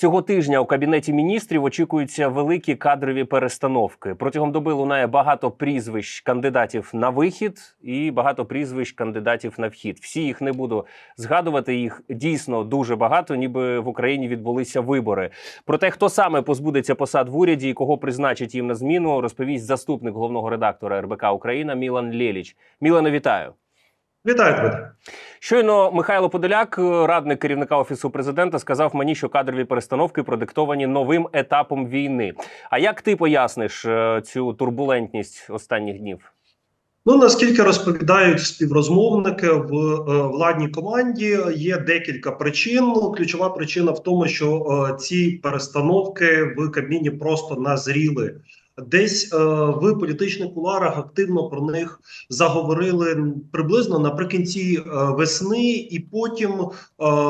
Цього тижня у кабінеті міністрів очікуються великі кадрові перестановки. Протягом доби лунає багато прізвищ кандидатів на вихід і багато прізвищ кандидатів на вхід. Всі їх не буду згадувати. Їх дійсно дуже багато, ніби в Україні відбулися вибори. Про те, хто саме позбудеться посад в уряді і кого призначить їм на зміну, розповість заступник головного редактора РБК Україна Мілан Лєліч. Мілане, вітаю. Вітаю Дмитре. Щойно Михайло Подоляк, радник керівника офісу президента, сказав мені, що кадрові перестановки продиктовані новим етапом війни. А як ти поясниш е, цю турбулентність останніх днів? Ну наскільки розповідають співрозмовники в е, владній команді, є декілька причин. Ну, Ключова причина в тому, що е, ці перестановки в Кабміні просто назріли. Десь е, в політичних куларах активно про них заговорили приблизно наприкінці е, весни, і потім е,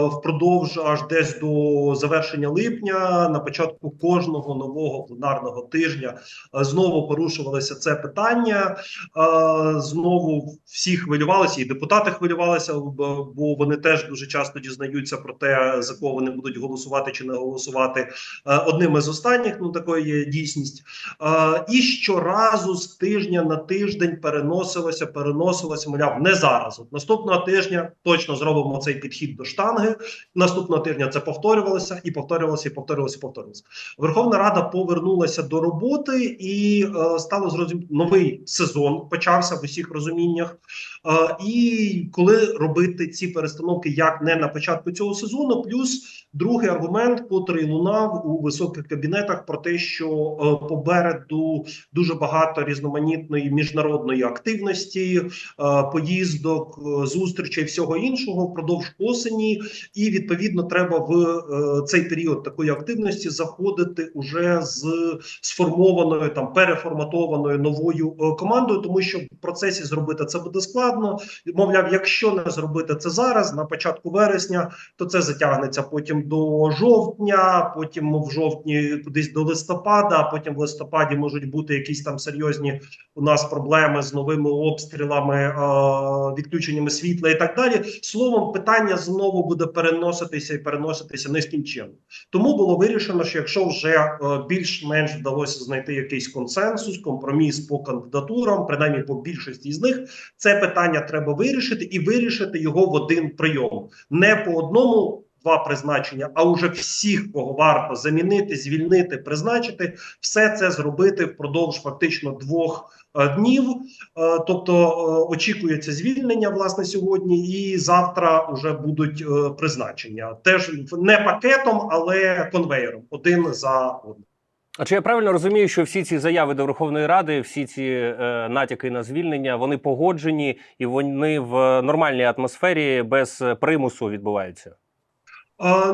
впродовж аж десь до завершення липня, на початку кожного нового пленарного тижня, е, знову порушувалося це питання. Е, знову всі хвилювалися, і депутати хвилювалися, бо вони теж дуже часто дізнаються про те, за кого вони будуть голосувати чи не голосувати. Е, Одним із останніх, ну такої є дійсність. Е, І щоразу з тижня на тиждень переносилося, переносилося, мовляв, не зараз. От наступного тижня точно зробимо цей підхід до штанги. Наступного тижня це повторювалося і повторювалося, і повторювалося, і повторювалося. Верховна Рада повернулася до роботи і е, стало зрозуміло, новий сезон почався в усіх розуміннях. Е, і коли робити ці перестановки, як не на початку цього сезону, плюс другий аргумент, котрий лунав у високих кабінетах, про те, що е, попереду дуже багато різноманітної міжнародної активності, е, поїздок, е, зустрічей, всього іншого впродовж осені, і відповідно треба в е, цей період такої активності заходити уже з сформованою там переформатованою новою командою, тому що в процесі зробити це буде складно. Мовляв, якщо не зробити це зараз, на початку вересня, то це затягнеться потім до жовтня, потім в жовтні кудись до листопада, а потім в листопаді можуть бути якісь там серйозні у нас проблеми з новими обстрілами, е, відключеннями світла і так далі. Словом, питання знову буде переноситися і переноситися нескінченно. Тому було вирішено, що якщо вже е, більш-менш вдалося знайти якийсь консенсус, компроміс по кандидатурам, принаймні по більшості з них, це питання треба вирішити і вирішити його в один прийом, не по одному. Два призначення, а уже всіх, кого варто замінити, звільнити, призначити, все це зробити впродовж фактично двох е, днів. Е, тобто е, очікується звільнення власне сьогодні, і завтра вже будуть призначення. Теж не пакетом, але конвеєром один за одним. А чи я правильно розумію, що всі ці заяви до Верховної Ради, всі ці е, натяки на звільнення, вони погоджені і вони в нормальній атмосфері без примусу відбуваються?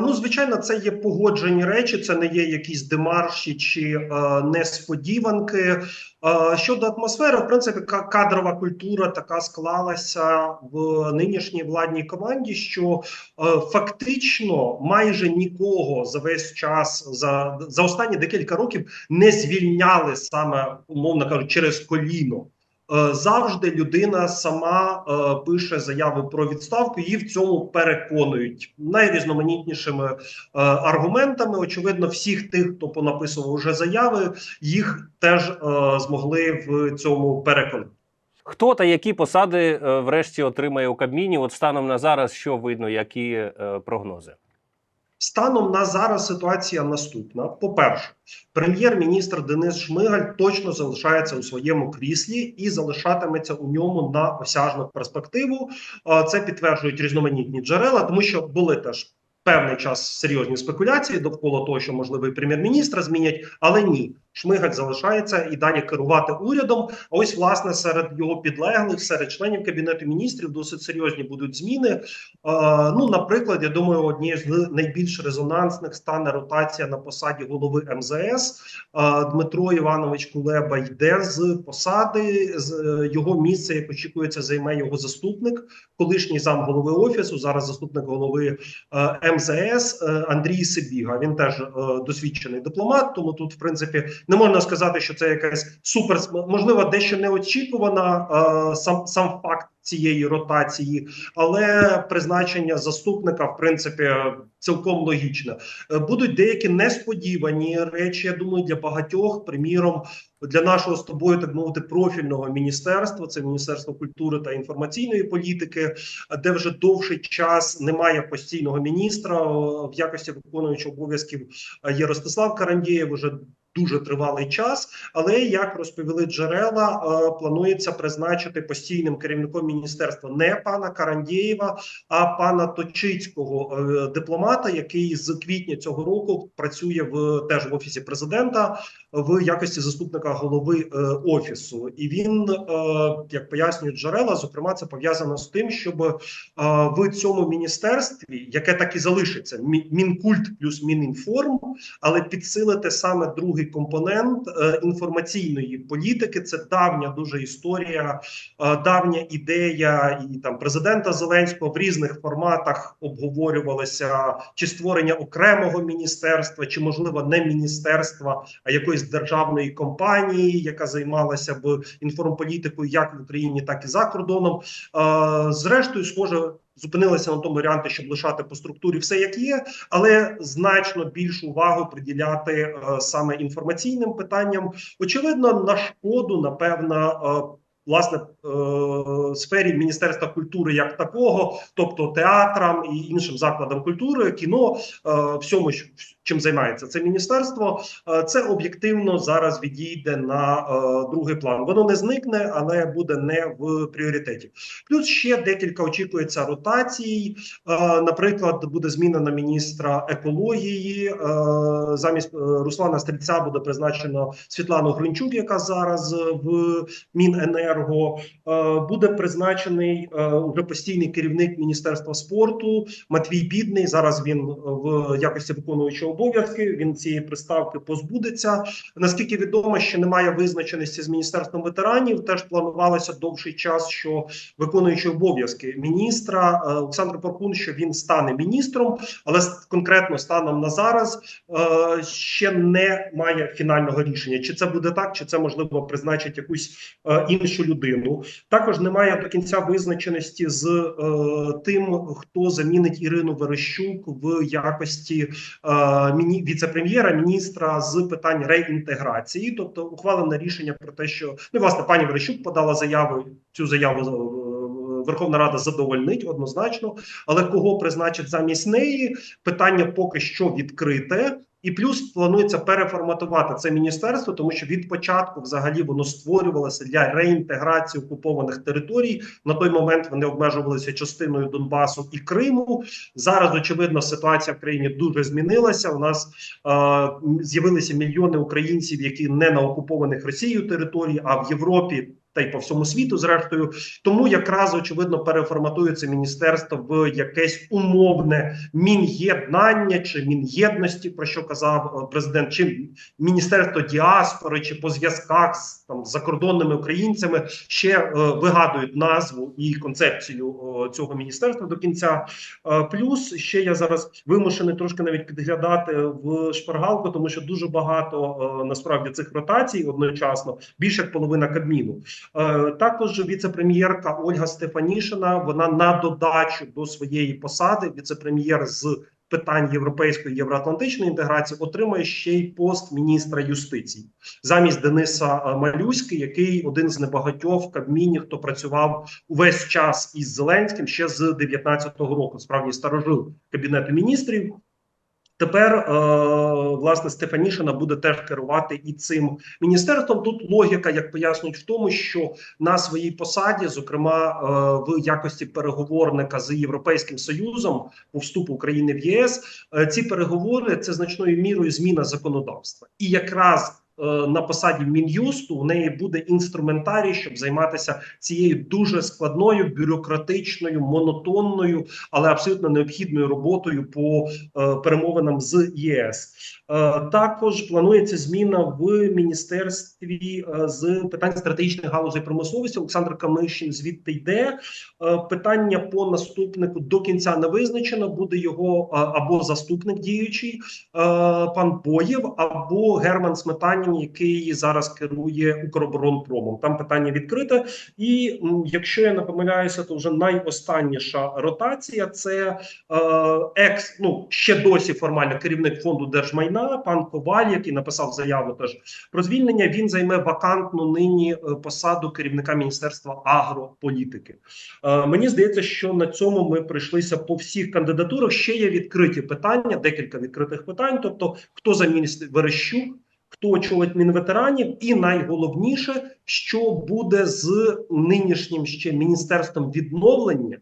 Ну, звичайно, це є погоджені речі, це не є якісь демарші чи е, несподіванки. Е, щодо атмосфери, в принципі, ка- кадрова культура така склалася в нинішній владній команді, що е, фактично майже нікого за весь час за, за останні декілька років не звільняли саме, умовно кажучи, через коліно. Е, Завжди людина сама е, пише заяву про відставку, її в цьому переконують найрізноманітнішими е, аргументами. Очевидно, всіх тих, хто понаписував вже заяви, їх теж змогли в цьому переконати. Хто та які посади врешті отримає у Кабміні? От станом на зараз, що видно, які прогнози? Станом на зараз ситуація наступна: по-перше, прем'єр-міністр Денис Шмигаль точно залишається у своєму кріслі і залишатиметься у ньому на осяжну перспективу. Е, Це підтверджують різноманітні джерела, тому що були теж. Певний час серйозні спекуляції довкола того, що можливо і прем'єр-міністра змінять, але ні, Шмигаль залишається і далі керувати урядом. А ось власне серед його підлеглих, серед членів кабінету міністрів, досить серйозні будуть зміни. Е, ну, наприклад, я думаю, однією з найбільш резонансних стане ротація на посаді голови МЗС. Е, Дмитро Іванович Кулеба йде з посади. З е, його місце, як очікується, займе його заступник, колишній зам голови офісу, зараз заступник голови е, МЗС е, Андрій Сибіга. Він теж е, досвідчений дипломат. Тому тут, в принципі, не можна сказати, що це якась супер можливо, дещо неочікувана е, сам сам факт цієї ротації, але призначення заступника, в принципі, цілком логічне. Е, Будуть деякі несподівані речі. Я думаю, для багатьох, приміром, для нашого з тобою, так мовити, профільного міністерства, це Міністерство культури та інформаційної політики, де вже довший час немає постійного міністра в якості виконуючого обов'язків е, є Ростислав Карандєєв. Уже дуже тривалий час, але як розповіли джерела, е, планується призначити постійним керівником міністерства не пана Карандєєва, а пана Точицького, е, дипломата, який з квітня цього року працює в теж в офісі президента в якості заступника голови е, офісу. І він, як пояснюють джерела, зокрема, це пов'язано з тим, щоб в цьому міністерстві, яке так і залишиться, мінкульт плюс мінінформ, але підсилити саме другий компонент е, інформаційної політики. Це давня дуже історія, е, давня ідея і там президента Зеленського в різних форматах обговорювалося чи створення окремого міністерства, чи можливо не міністерства, а якоїсь державної компанії, яка займалася б інформполітикою як в Україні, так і за кордоном. Е, Зрештою, схоже. Зупинилися на тому варіанті, щоб лишати по структурі все як є, але значно більшу увагу приділяти е, саме інформаційним питанням. Очевидно, на шкоду, напевно, е, власне е, сфері Міністерства культури як такого, тобто театрам і іншим закладам культури, кіно, е, всьому, чим займається це міністерство, е, це об'єктивно зараз відійде на другий план. Воно не зникне, але буде не в пріоритеті. Плюс ще декілька очікується ротацій. Наприклад, буде змінена міністра екології. Замість Руслана Стрільця буде призначено Світлану Гринчук, яка зараз в Міненерго. Е, Буде призначений е, уже постійний керівник міністерства спорту Матвій Бідний. Зараз він е, в якості виконуючого обов'язки. Він цієї приставки позбудеться. Наскільки відомо, ще немає визначеності з міністерством ветеранів. Теж планувалося довший час, що виконуючий обов'язки міністра е, Олександр Поркун, що він стане міністром, але конкретно станом на зараз е, ще не має фінального рішення. Чи це буде так, чи це можливо призначить якусь е, іншу людину. Також немає до кінця визначеності з е, тим, хто замінить Ірину Верещук в якості е, міні віце-прем'єра, міністра з питань реінтеграції, тобто ухвалене рішення про те, що ну власне пані Верещук подала заяву. Цю заяву е, Верховна Рада задовольнить однозначно, але кого призначить замість неї? Питання поки що відкрите. І плюс планується переформатувати це міністерство, тому що від початку взагалі воно створювалося для реінтеграції окупованих територій. На той момент вони обмежувалися частиною Донбасу і Криму. Зараз очевидно ситуація в країні дуже змінилася. У нас е, з'явилися мільйони українців, які не на окупованих Росією території, а в Європі. Та й по всьому світу, зрештою, тому якраз очевидно переформатується міністерство в якесь умовне мін'єднання чи мін'єдності, про що казав е, президент, чи міністерство діаспори, чи по зв'язках з там закордонними українцями ще е, вигадують назву і концепцію е, цього міністерства до кінця. Е, плюс ще я зараз вимушений трошки навіть підглядати в шпаргалку, тому що дуже багато е, насправді цих ротацій одночасно, більше як половина кабміну. Е, Також віце-прем'єрка Ольга Стефанішина. Вона на додачу до своєї посади, віце-прем'єр з питань європейської євроатлантичної інтеграції, отримує ще й пост міністра юстиції замість Дениса е, Малюськи, який один з небагатьох в Кабміні, хто працював увесь час із Зеленським ще з 19-го року. Справді старожил кабінету міністрів. Тепер е, власне Стефанішина буде теж керувати і цим міністерством. Тут логіка, як пояснюють, в тому, що на своїй посаді, зокрема е, в якості переговорника з Європейським Союзом по вступу України в ЄС, е, ці переговори це значною мірою зміна законодавства, і якраз на посаді мін'юсту у неї буде інструментарій, щоб займатися цією дуже складною бюрократичною, монотонною, але абсолютно необхідною роботою по е, перемовинам з ЄС. Е, Також планується зміна в міністерстві е, з питань стратегічних галузей промисловості. Олександр Камишин звідти йде. Е, Питання по наступнику до кінця не визначено. Буде його е, або заступник діючий е, пан Боєв, або Герман Сметанін, питанням, який зараз керує Укроборонпромом. Там питання відкрите. І якщо я не помиляюся, то вже найостанніша ротація це е, екс, ну ще досі формально керівник фонду держмайна, пан Коваль, який написав заяву теж про звільнення. Він займе вакантну нині е, посаду керівника міністерства агрополітики. Е, мені здається, що на цьому ми пройшлися по всіх кандидатурах. Ще є відкриті питання, декілька відкритих питань. Тобто, хто замінить Верещук, хто очолить мінветеранів, і найголовніше, що буде з нинішнім ще міністерством відновлення.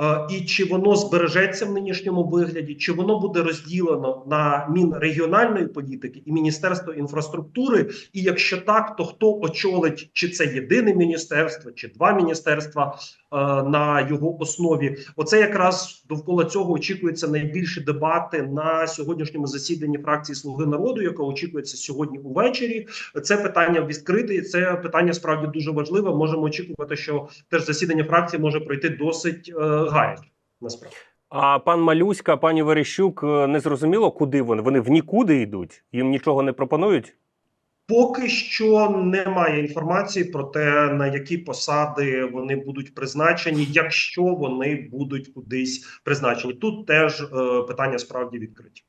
Е, І чи воно збережеться в нинішньому вигляді, чи воно буде розділено на Мінрегіональної політики і Міністерство інфраструктури? І якщо так, то хто очолить чи це єдине міністерство, чи два міністерства е, на його основі? Оце якраз довкола цього очікуються найбільші дебати на сьогоднішньому засіданні фракції Слуги народу, яке очікується сьогодні увечері. Це питання відкрите. і Це питання справді дуже важливе. Можемо очікувати, що теж засідання фракції може пройти досить е. Насправді. А пан Малюська, пані Верещук, е, не зрозуміло, куди вони? Вони в нікуди йдуть? Їм нічого не пропонують? Поки що немає інформації про те, на які посади вони будуть призначені, якщо вони будуть кудись призначені. Тут теж е, питання справді відкриті.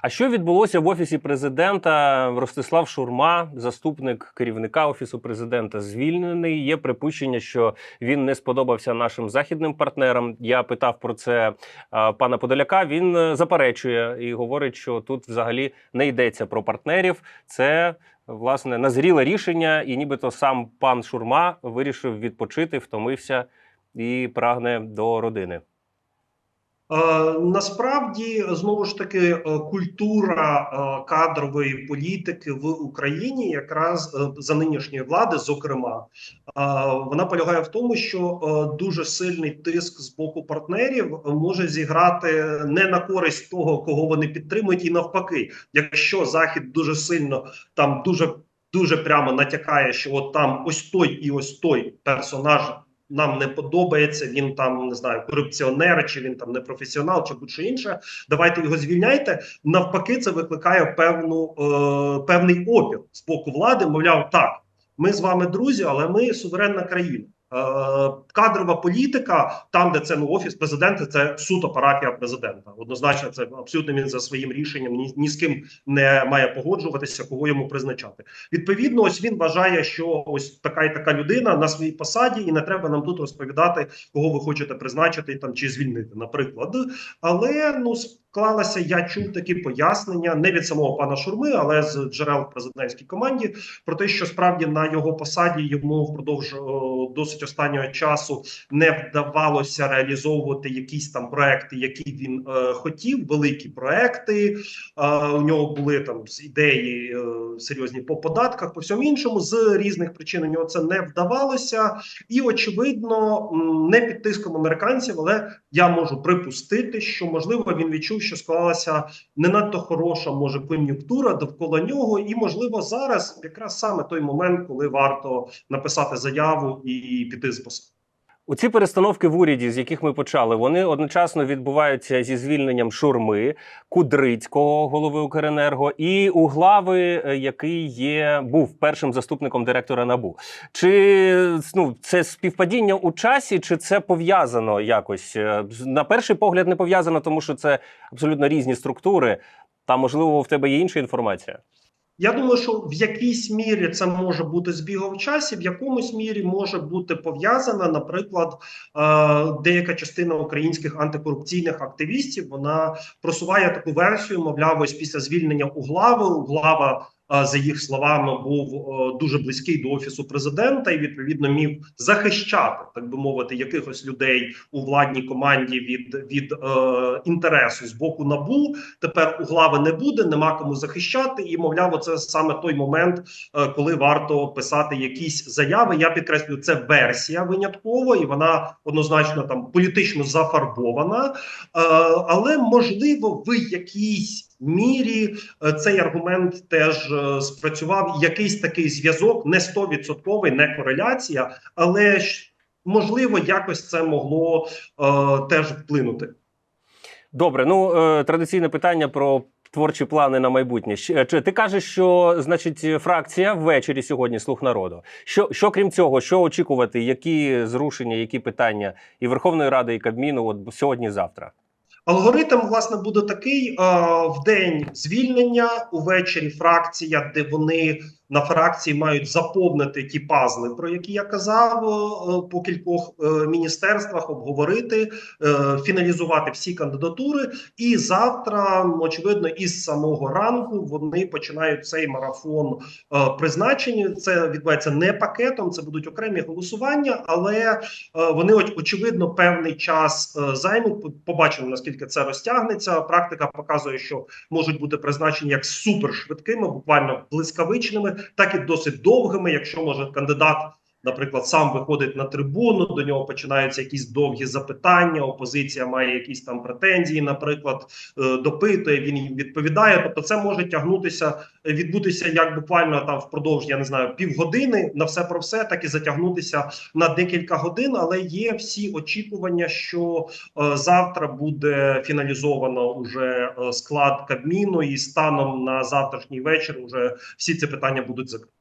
А що відбулося в офісі президента? Ростислав Шурма, заступник керівника офісу президента, звільнений. Є припущення, що він не сподобався нашим західним партнерам. Я питав про це а, пана Подоляка. Він е, заперечує і говорить, що тут взагалі не йдеться про партнерів. Це власне назріле рішення, і нібито сам пан Шурма вирішив відпочити, втомився і прагне до родини. Е, насправді знову ж таки е, культура е, кадрової політики в Україні, якраз за нинішньої влади, зокрема, вона полягає в тому, що дуже сильний тиск з боку партнерів може зіграти не на користь того, кого вони підтримують, і навпаки, якщо захід дуже сильно там дуже дуже прямо натякає, що от там ось той і ось той персонаж нам не подобається. Він там не знаю, корупціонер, чи він там не професіонал, чи будь-що інше. Давайте його звільняйте. Навпаки, це викликає певну е, певний опір з боку влади. Мовляв, так, ми з вами друзі, але ми суверенна країна. Е, Кадрова політика, там, де це ну офіс президента, це суто парафія президента. Однозначно, це абсолютно він за своїм рішенням ні, ні з ким не має погоджуватися, кого йому призначати. Відповідно, ось він вважає, що ось така і така людина на своїй посаді, і не треба нам тут розповідати, кого ви хочете призначити там чи звільнити, наприклад. Але ну склалася, я чув такі пояснення не від самого пана Шурми, але з джерел президентській команді про те, що справді на його посаді йому впродовж досить останнього часу не вдавалося реалізовувати якісь там проекти, які він е, хотів. Великі проекти е, у нього були там ідеї е, серйозні по податках, по всьому іншому. З різних причин у нього це не вдавалося, і очевидно, не під тиском американців, але я можу припустити, що можливо він відчув, що склалася не надто хороша може кон'юнктура довкола нього, і можливо зараз якраз саме той момент, коли варто написати заяву і піти з посади. У ці перестановки в уряді, з яких ми почали, вони одночасно відбуваються зі звільненням Шурми, Кудрицького, голови Укренерго, і Углави, е, який є був першим заступником директора НАБУ. Чи ну це співпадіння у часі, чи це пов'язано якось? Е, На перший погляд не пов'язано, тому що це абсолютно різні структури. Та можливо в тебе є інша інформація. Я думаю, що в якійсь мірі це може бути збігом часі, в якомусь мірі може бути пов'язана, наприклад, е, деяка частина українських антикорупційних активістів вона просуває таку версію. Мовляв, ось після звільнення Углави Углава. Е, За їх словами, був е, дуже близький до офісу президента і відповідно міг захищати, так би мовити, якихось людей у владній команді від від е, інтересу з боку набу. Тепер углави не буде, нема кому захищати. І мовляв, це саме той момент, е, коли варто писати якісь заяви. Я підкреслюю, це версія винятково, і вона однозначно там політично зафарбована. Е, але можливо, в якійсь мірі е, цей аргумент теж е, спрацював. Якийсь такий зв'язок, не стовідсотковий, не кореляція, але можливо, якось це могло е, теж вплинути. Добре, ну е, традиційне питання про творчі плани на майбутнє. Чи ти кажеш, що значить фракція ввечері сьогодні слуг народу? Що, що крім цього, що очікувати? Які зрушення, які питання і Верховної Ради, і Кабміну от сьогодні, завтра? Алгоритм власне буде такий: в день звільнення, увечері фракція, де вони на фракції мають заповнити ті пазли, про які я казав е, по кількох е, міністерствах, обговорити, е, фіналізувати всі кандидатури. І завтра, очевидно, із самого ранку вони починають цей марафон призначення. Це відбувається не пакетом, це будуть окремі голосування, але вони оч- очевидно певний час займуть. Побачимо наскільки це розтягнеться. Практика показує, що можуть бути призначені як супершвидкими, буквально блискавичними, так і досить довгими. Якщо може кандидат. Наприклад, сам виходить на трибуну, до нього починаються якісь довгі запитання. Опозиція має якісь там претензії, наприклад, е, допитує, він їм відповідає. Тобто, це може тягнутися, е, відбутися як буквально там впродовж, я не знаю, півгодини на все про все, так і затягнутися на декілька годин. Але є всі очікування, що е, завтра буде фіналізовано уже склад Кабміну, і станом на завтрашній вечір уже всі ці питання будуть закриті.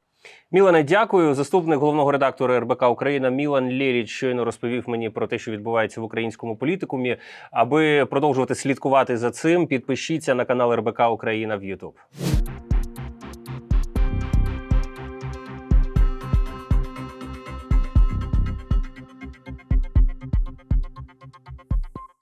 Мілане, дякую. Заступник головного редактора РБК Україна Мілан Лєріч щойно розповів мені про те, що відбувається в українському політикумі. Аби продовжувати слідкувати за цим, підпишіться на канал РБК Україна в YouTube.